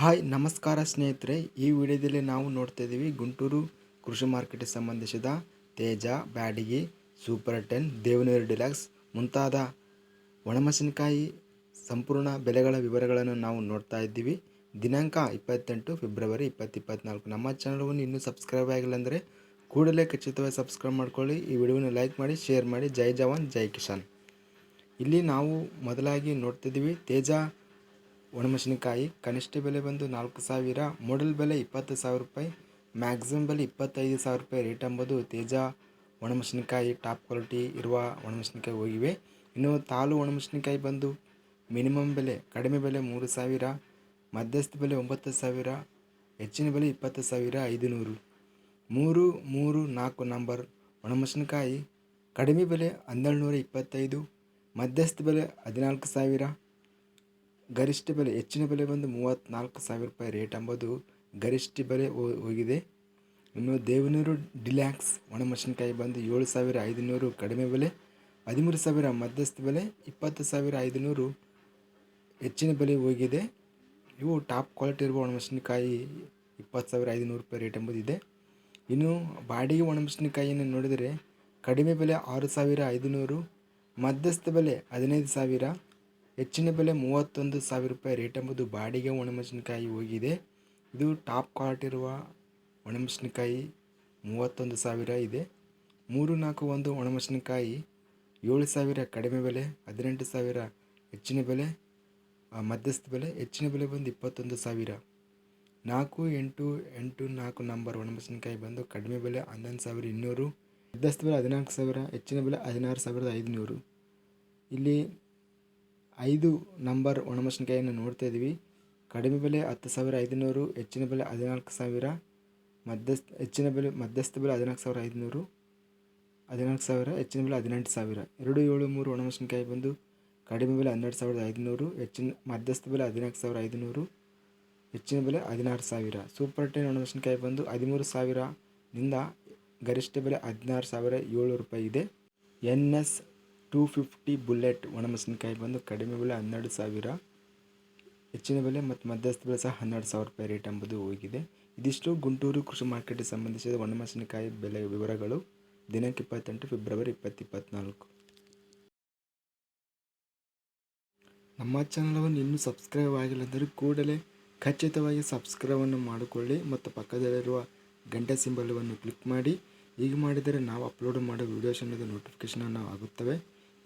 Hi, ನಮಸ್ಕಾರ ಸ್ನೇಹಿತರೆ. ಈ ವಿಡಿಯೋದಲ್ಲಿ ನಾವು ನೋಡ್ತಾ ಇದ್ದೀವಿ ಗುಂಟೂರು ಕೃಷಿ ಮಾರ್ಕೆಟ್ ಸಂಬಂಧಿಸಿದ Teja, Byadgi, super ten Devanur deluxe ಮುಂತಾದ ಒಣಮೆಣಸಿನಕಾಯಿ ಸಂಪೂರ್ಣ ಬೆಲೆಗಳ ವಿವರಗಳನ್ನು ನಾವು ನೋಡ್ತಾ ಇದ್ದೀವಿ. ದಿನಾಂಕ ಇಪ್ಪತ್ತೆಂಟು ಫೆಬ್ರವರಿ ಇಪ್ಪತ್ತು ಇಪ್ಪತ್ತ್ನಾಲ್ಕು ನಮ್ಮ ಚಾನಲವನ್ನು ಇನ್ನೂ ಸಬ್ಸ್ಕ್ರೈಬ್ ಆಗಿಲ್ಲ ಅಂದರೆ ಕೂಡಲೇ ಖಚಿತವಾಗಿ ಸಬ್ಸ್ಕ್ರೈಬ್ ಮಾಡ್ಕೊಳ್ಳಿ. ಈ ವಿಡಿಯೋನ ಲೈಕ್ ಮಾಡಿ ಶೇರ್ ಮಾಡಿ. ಜೈ ಜವಾನ್, ಜೈ ಕಿಸಾನ್. ಇಲ್ಲಿ ನಾವು ಮೊದಲಾಗಿ ನೋಡ್ತಿದ್ದೀವಿ ತೇಜ ಒಣಮೆಣಸಿನಕಾಯಿ, ಕನಿಷ್ಠ ಬೆಲೆ ಬಂದು ನಾಲ್ಕು ಸಾವಿರ, ಮೊಡಲ್ ಬೆಲೆ ಇಪ್ಪತ್ತು ಸಾವಿರ ರೂಪಾಯಿ, ಮ್ಯಾಕ್ಸಿಮಮ್ ಬೆಲೆ ಇಪ್ಪತ್ತೈದು ಸಾವಿರ ರೂಪಾಯಿ. ರೇಟ್ ಎಂಬುದು ತೇಜ, ಒಣಮೆಣಸಿನಕಾಯಿ ಟಾಪ್ ಕ್ವಾಲಿಟಿ ಇರುವ ಒಣಮೆಣಸಿನಕಾಯಿ ಹೋಗಿವೆ. ಇನ್ನು ತಾಲು ಒಣಮೆಣಸಿನಕಾಯಿ ಬಂದು ಮಿನಿಮಮ್ ಬೆಲೆ, ಕಡಿಮೆ ಬೆಲೆ ಮೂರು ಸಾವಿರ, ಮಧ್ಯಸ್ಥ ಬೆಲೆ ಒಂಬತ್ತು ಸಾವಿರ, ಹೆಚ್ಚಿನ ಬೆಲೆ ಇಪ್ಪತ್ತು ಸಾವಿರ ಐದುನೂರು. ಮೂರು ಮೂರು, ನಾಲ್ಕು ನಂಬರ್, ಒಣಮೆಣಸಿನಕಾಯಿ ಕಡಿಮೆ ಬೆಲೆ ಹನ್ನೆರಡು ನೂರ ಇಪ್ಪತ್ತೈದು, ಮಧ್ಯಸ್ಥ ಬೆಲೆ ಹದಿನಾಲ್ಕು ಸಾವಿರ ಗರಿಷ್ಠ ಬೆಲೆ, ಹೆಚ್ಚಿನ ಬೆಲೆ ಬಂದು ಮೂವತ್ತ್ನಾಲ್ಕು ಸಾವಿರ ರೂಪಾಯಿ ರೇಟ್ ಎಂಬುದು ಗರಿಷ್ಠ ಬೆಲೆ ಹೋಗಿದೆ. ಇನ್ನು ದೇವನೂರು ಡಿಲ್ಯಾಕ್ಸ್ ಒಣಮೆಣಸಿನಕಾಯಿ ಬಂದು ಏಳು ಸಾವಿರ ಐದುನೂರು ಕಡಿಮೆ ಬೆಲೆ, ಹದಿಮೂರು ಸಾವಿರ ಮಧ್ಯಸ್ಥ ಬೆಲೆ, ಇಪ್ಪತ್ತು ಸಾವಿರ ಐದುನೂರು ಹೆಚ್ಚಿನ ಬೆಲೆ ಹೋಗಿದೆ. ಇವು ಟಾಪ್ ಕ್ವಾಲಿಟಿ ಇರುವ ಒಣಮೆಣಸಿನಕಾಯಿ ಇಪ್ಪತ್ತು ಸಾವಿರ ಐದುನೂರು ರೂಪಾಯಿ ರೇಟ್ ಎಂಬುದಿದೆ ಇನ್ನು ಬಾಡಿಗೆ ಒಣಮೆಣಸಿನಕಾಯಿಯನ್ನು ನೋಡಿದರೆ ಕಡಿಮೆ ಬೆಲೆ ಆರು ಸಾವಿರ ಐದುನೂರು, ಮಧ್ಯಸ್ಥ ಬೆಲೆ ಹದಿನೈದು ಸಾವಿರ ಹೆಚ್ಚಿನ ಬೆಲೆ ಮೂವತ್ತೊಂದು ಸಾವಿರ ರೂಪಾಯಿ ರೇಟ್ ಎಂಬುದು ಬಾಡಿಗೆ ಒಣಮೆಣಸಿನಕಾಯಿ ಹೋಗಿದೆ. ಇದು ಟಾಪ್ ಕ್ವಾಲಿಟಿ ಇರುವ ಒಣಮೆಣಸಿನಕಾಯಿ ಮೂವತ್ತೊಂದು ಸಾವಿರ ಇದೆ. ಮೂರು ನಾಲ್ಕು ಒಂದು ಒಣಮೆಣಸಿನಕಾಯಿ ಏಳು ಸಾವಿರ ಕಡಿಮೆ ಬೆಲೆ, ಹದಿನೆಂಟು ಸಾವಿರ ಹೆಚ್ಚಿನ ಬೆಲೆ ಮಧ್ಯಸ್ಥ ಬೆಲೆ, ಹೆಚ್ಚಿನ ಬೆಲೆ ಬಂದು ಇಪ್ಪತ್ತೊಂದು ಸಾವಿರ. ನಾಲ್ಕು ಎಂಟು ಎಂಟು ನಾಲ್ಕು ನಂಬರ್ ಒಣಮೆಣಸಿನಕಾಯಿ ಬಂದು ಕಡಿಮೆ ಬೆಲೆ ಹನ್ನೊಂದು ಸಾವಿರ ಇನ್ನೂರು, ಮಧ್ಯಸ್ಥ ಬೆಲೆ ಹದಿನಾಲ್ಕು ಸಾವಿರ, ಹೆಚ್ಚಿನ ಬೆಲೆ ಹದಿನಾರು ಸಾವಿರದ ಐದುನೂರು. ಇಲ್ಲಿ ಐದು ನಂಬರ್ ಒಣಮೆಣಸಿನಕಾಯಿಯನ್ನು ನೋಡ್ತಾ ಇದ್ದೀವಿ. ಕಡಿಮೆ ಬೆಲೆ ಹತ್ತು ಸಾವಿರ ಐದುನೂರು, ಹೆಚ್ಚಿನ ಬೆಲೆ ಹದಿನಾಲ್ಕು ಸಾವಿರ, ಮಧ್ಯಸ್ಥ, ಹೆಚ್ಚಿನ ಬೆಲೆ ಮಧ್ಯಸ್ಥ ಬೆಲೆ ಹದಿನಾಲ್ಕು ಸಾವಿರ ಐದುನೂರು, ಹದಿನಾಲ್ಕು ಸಾವಿರ, ಹೆಚ್ಚಿನ ಬೆಲೆ ಹದಿನೆಂಟು ಸಾವಿರ. ಎರಡು ಏಳು ಮೂರು ಒಣಮೆಣಸಿನಕಾಯಿ ಬಂದು ಕಡಿಮೆ ಬೆಲೆ ಹನ್ನೆರಡು ಸಾವಿರದ ಐದುನೂರು, ಹೆಚ್ಚಿನ ಮಧ್ಯಸ್ಥ ಬೆಲೆ ಹದಿನಾಲ್ಕು ಸಾವಿರ ಐದುನೂರು, ಹೆಚ್ಚಿನ ಬೆಲೆ ಹದಿನಾರು ಸಾವಿರ. ಸೂಪರ್ ಟೆನ್ ಒಣಮೆಣಸಿನಕಾಯಿ ಬಂದು ಹದಿಮೂರು ಸಾವಿರದಿಂದ ಗರಿಷ್ಠ ಬೆಲೆ ಹದಿನಾರು ಸಾವಿರ ಏಳು ರೂಪಾಯಿ ಇದೆ. N S two fifty bullet ಒಣಮೆಣಸಿನ್ಕಾಯಿ ಬಂದು ಕಡಿಮೆ ಬೆಲೆ ಹನ್ನೆರಡು ಸಾವಿರ, ಹೆಚ್ಚಿನ ಬೆಲೆ ಮತ್ತು ಮಧ್ಯಸ್ಥ ಬೆಲೆ ಸಹ ಹನ್ನೆರಡು ಸಾವಿರ ರೂಪಾಯಿ ರೇಟ್ ಎಂಬುದು ಹೋಗಿದೆ. ಇದಿಷ್ಟು ಗುಂಟೂರು ಕೃಷಿ ಮಾರ್ಕೆಟ್ಗೆ ಸಂಬಂಧಿಸಿದ ಒಣಮೆಣಸಿನಕಾಯಿ ಬೆಲೆ ವಿವರಗಳು ದಿನಾಂಕ ಇಪ್ಪತ್ತೆಂಟು ಫೆಬ್ರವರಿ ಇಪ್ಪತ್ತು ಇಪ್ಪತ್ತ್ನಾಲ್ಕು ನಮ್ಮ ಚಾನಲನ್ನು ಇನ್ನೂ ಸಬ್ಸ್ಕ್ರೈಬ್ ಆಗಿಲ್ಲಂದರೆ ಕೂಡಲೇ ಖಚಿತವಾಗಿ ಸಬ್ಸ್ಕ್ರೈಬನ್ನು ಮಾಡಿಕೊಳ್ಳಿ ಮತ್ತು ಪಕ್ಕದಲ್ಲಿರುವ ಗಂಟೆ ಸಿಂಬಲವನ್ನು ಕ್ಲಿಕ್ ಮಾಡಿ. ಹೀಗೆ ಮಾಡಿದರೆ ನಾವು ಅಪ್ಲೋಡ್ ಮಾಡೋ ವೀಡಿಯೋಸ್ ಅನ್ನೋದು ನೋಟಿಫಿಕೇಷನ್ ಆಗುತ್ತವೆ.